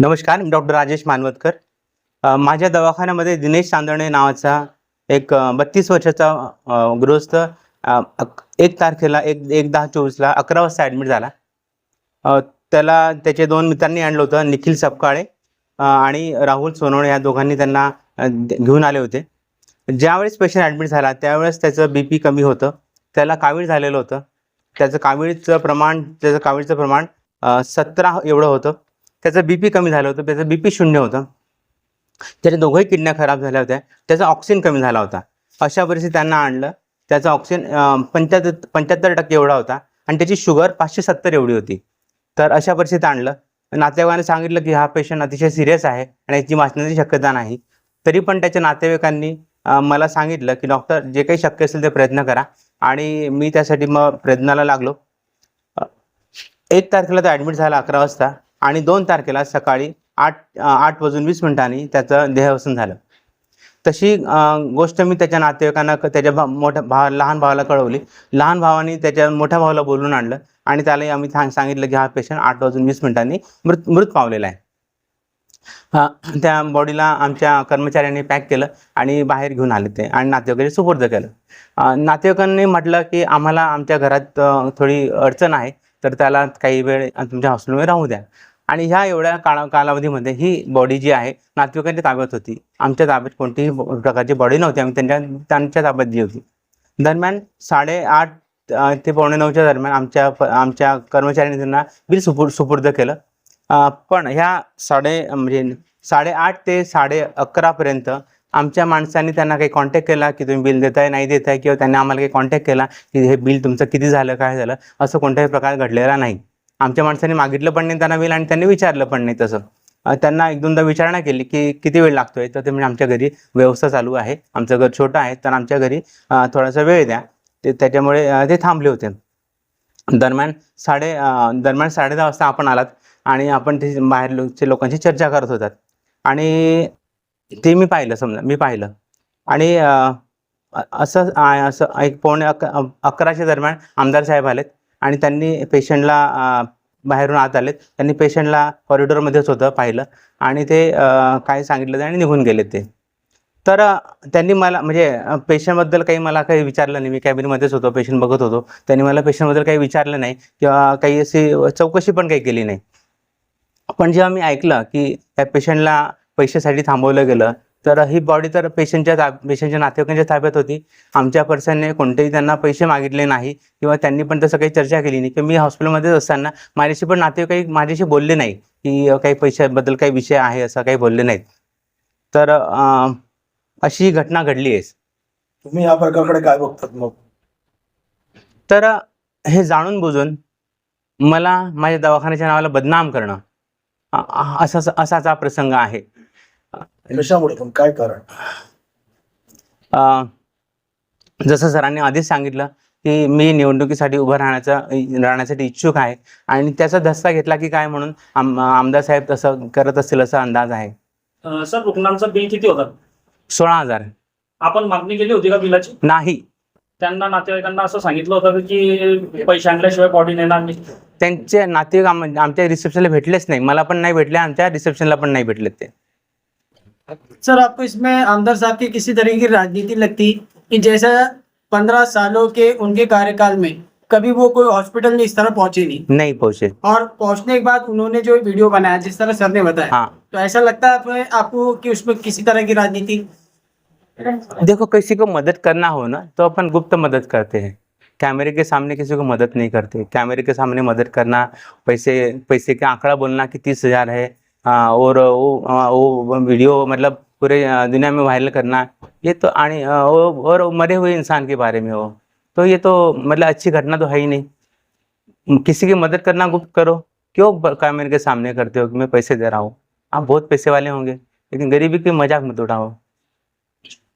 नमस्कार मी डॉक्टर राजेश मानवतकर. माझ्या दवाखान्यामध्ये दिनेश चांदणे नावाचा एक बत्तीस वर्षाचा गृहस्थ एक तारखेला एक एक दहा चोवीसला अकरा वाजता ॲडमिट झाला. त्याला त्याचे दोन मित्रांनी आणलं होतं निखिल सपकाळे आणि राहुल सोनवणे या दोघांनी त्यांना घेऊन आले होते. ज्यावेळेस पेशंट ॲडमिट झाला त्यावेळेस त्याचं बी पी कमी होतं. त्याला कावीळ झालेलं होतं. त्याचं कावीळचं प्रमाण त्याचं कावीळचं प्रमाण सतरा एवढं होतं. त्याचं बी पी कमी झालं होतं त्याचं बी पी शून्य होतं. त्याच्या दोघंही किडन्या खराब झाल्या होत्या त्याचा ऑक्सिजन कमी झाला होता. अशा परिस्थितीत त्यांना आणलं त्याचा ऑक्सिजन पंच्याहत्तर पंच्याहत्तर टक्के एवढा होता आणि त्याची शुगर पाचशे सत्तर एवढी होती. तर अशा परिस्थितीत आणलं. नातेवाईकांनी सांगितलं की हा पेशंट अतिशय सिरियस आहे आणि याची वाचण्याची शक्यता नाही. तरी पण त्याच्या नातेवाईकांनी मला सांगितलं की डॉक्टर जे काही शक्य असेल ते प्रयत्न करा. आणि मी त्यासाठी मग प्रयत्नाला लागलो. एक तारखेला तो ॲडमिट झाला अकरा वाजता. आणि दोन तारखेला सकाळी आठ आठ वाजून वीस मिनिटांनी त्याचं देहावसन झालं. तशी गोष्ट मी त्याच्या नातेवाईकांना त्याच्या भा मोठ्या भा लहान भावाला कळवली. लहान भावाने त्याच्या मोठ्या भावाला बोलून आणलं आणि त्यालाही आम्ही सांग- सांगितलं की हा पेशंट आठ वाजून वीस मिनिटांनी मृत मृत पावलेला आहे. त्या बॉडीला आमच्या कर्मचाऱ्यांनी पॅक केलं आणि बाहेर घेऊन आले ते आणि नातेवाईकांनी सुपूर्द केलं. नातेवाईकांनी म्हटलं की आम्हाला आमच्या घरात थोडी अडचण आहे. तर त्याला काही वेळ तुमच्या हॉस्टेलमध्ये राहू द्या. आणि ह्या एवढ्या काळा कालावधीमध्ये ही बॉडी जी आहे नातेवाईकांच्या ताब्यात होती. आमच्या ताब्यात कोणतीही प्रकारची बॉडी नव्हती. आम्ही त्यांच्या त्यांच्या ताब्यात जी होती. दरम्यान साडेआठ ते पावणे नऊच्या दरम्यान आमच्या आमच्या कर्मचाऱ्यांनी त्यांना बिल सुपूर सुपूर्द केलं. पण ह्या साडे म्हणजे साडेआठ ते साडे अकरापर्यंत आमच्या माणसांनी त्यांना काही कॉन्टॅक्ट केला की तुम्ही बिल देताय नाही देताय किंवा त्यांनी आम्हाला काही कॉन्टॅक्ट केला की हे बिल तुमचं किती झालं काय झालं असं कोणत्याही प्रकार घडलेला नाही. आमच्या माणसांनी मागितलं पण नाही त्यांना बिल आणि त्यांनी विचारलं पण नाही तसं. त्यांना एक दोनदा विचारणा केली की किती वेळ लागतोय तर ते म्हणजे आमच्या घरी व्यवस्था चालू आहे आमचं घर छोटं आहे तर आमच्या घरी थोडासा वेळ द्या. ते त्याच्यामुळे ते थांबले होते. दरम्यान साडे दरम्यान साडे दहा वाजता आपण आलात आणि आपण ते बाहेर लोकचे लोकांशी चर्चा करत होतात. आणि ते मी पाहिलं समजा मी पाहिलं. आणि असं असं एक पावणे अक अकराच्या दरम्यान आमदार साहेब आलेत आणि त्यांनी पेशंटला बाहेरून आत आलेत. त्यांनी पेशंटला कॉरिडॉरमध्येच होतं पाहिलं आणि ते काही काय सांगितलं आणि निघून गेले ते. तर त्यांनी मला म्हणजे पेशंटबद्दल काही मला काही विचारलं नाही. मी कॅबिनमध्येच होतो पेशंट बघत होतो. त्यांनी मला पेशंटबद्दल काही विचारलं नाही किंवा काही अशी चौकशी पण काही केली नाही. पण जेव्हा मी ऐकलं की त्या पेशंटला पैशासाठी थांबवलं गेलं. तर ही बॉडी तर पेशंटच्या ताब पेशंटच्या नातेवाईकांच्या ताब्यात होती. आमच्या पर्सनने कोणतेही त्यांना पैसे मागितले नाही किंवा त्यांनी पण तसं काही चर्चा केली नाही. किंवा मी हॉस्पिटलमध्येच असताना माझ्याशी पण नातेवाईक माझ्याशी बोलले नाही की काही पैशाबद्दल काही विषय आहे असं काही बोलले नाहीत. तर अशी घटना घडली आहे. तुम्ही या प्रकाराकडे काय बघतात मग? तर हे जाणून बुजून मला माझ्या दवाखान्याच्या नावाला बदनाम करणं असा असाच हा प्रसंग आहे. कशामुळे? पण काय कारण? अ, जसं सरांनी आधीच सांगितलं की मी निवडणुकीसाठी उभं राहण्याचा राहण्यासाठी इच्छुक आहे. आणि त्याचा धस्ता घेतला की काय म्हणून? आम आमदार साहेब तसं करत असतील असा अंदाज आहे. सर रुग्णांचं बिल किती होतं सोळा हजार. आपण मागणी केली होती का बिलाची? नाही. त्यांना नातेवाईकांना असं सांगितलं होतं की पैसे आणल्याशिवाय बॉडी नेणार नाही. त्यांचे नातेवाईक आम- आमच्या रिसेप्शनला भेटलेच नाही. मला पण नाही भेटले आमच्या रिसेप्शनला पण नाही भेटले ते. सर आपको इसमें आमदार साहब की किसी तरह की राजनीति लगती कि जैसा पंद्रह सालों के उनके कार्यकाल में कभी वो कोई हॉस्पिटल में इस तरह पहुँचे नहीं? नाही पोहोचे। और पहुँचने के बाद उन्होंने जो वीडियो बनाया जिस तरह सर ने बताया हाँ। तो ऐसा लगता है आपको- आपको कि उसमें किसी तरह की राजनीति? देखो किसी को मदद करना हो ना तो अपन गुप्त मदद करते हैं। कैमरे के सामने किसी को मदद नहीं करते। कैमरे के सामने मदद करना पैसे पैसे का आंकड़ा बोलना कि तीस हज़ार है आ, और वो वो वीडियो मतलब पूरे दुनिया में वायरल करना ये तो आने और मरे हुए इंसान के बारे में हो तो ये तो मतलब अच्छी घटना तो है ही नहीं। किसी की मदद करना गुप्त करो क्यों कैमरे के सामने करते हो कि मैं पैसे दे रहा हूँ? आप बहुत पैसे वाले होंगे लेकिन गरीबी की मज़ाक मत उड़ाओ।